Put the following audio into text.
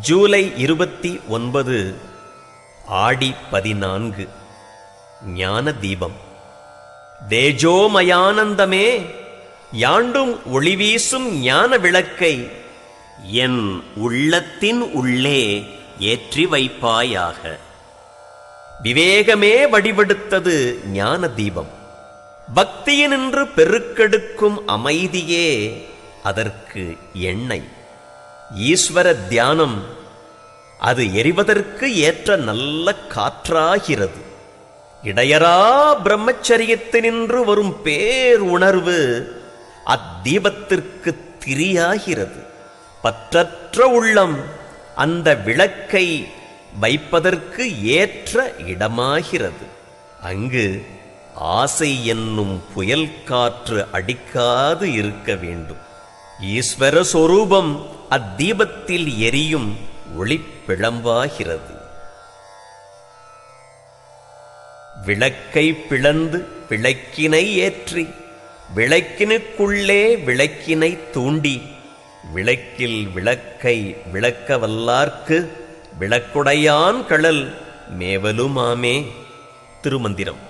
ஜூலை இருபத்தி ஒன்பது ஆடி பதினான்கு. ஞான தீபம். தேஜோமயானந்தமே யாண்டும் ஒளிவீசும் ஞான விளக்கை என் உள்ளத்தின் உள்ளே ஏற்றி வைப்பாயாக. விவேகமே வடிவெடுத்தது ஞான தீபம். பக்தியினின்று பெருக்கெடுக்கும் அமைதியே அதற்கு எண்ணெய். ஈஸ்வர தியானம் அது எரிவதற்கு ஏற்ற நல்ல காற்றாகிறது. இடையரா பிரம்மச்சரியத்தினின்று வரும் பேர் உணர்வு அத்தீபத்திற்கு திரியாகிறது. பற்றற்ற உள்ளம் அந்த விளக்கை வைப்பதற்கு ஏற்ற இடமாகிறது. அங்கு ஆசை என்னும் புயல் காற்று அடிக்காது இருக்க வேண்டும். ஈஸ்வர சொரூபம் அத்தீபத்தில் எரியும் ஒளிப்பிழம்பாகிறது விளக்கை பிளந்து விளக்கினை ஏற்றி விளக்கினுக்குள்ளே விளக்கினை தூண்டி விளக்கில் விளக்கை விளக்க வல்லார்க்கு விளக்குடையான் கழல் மேவலுமாமே திருமந்திரம்.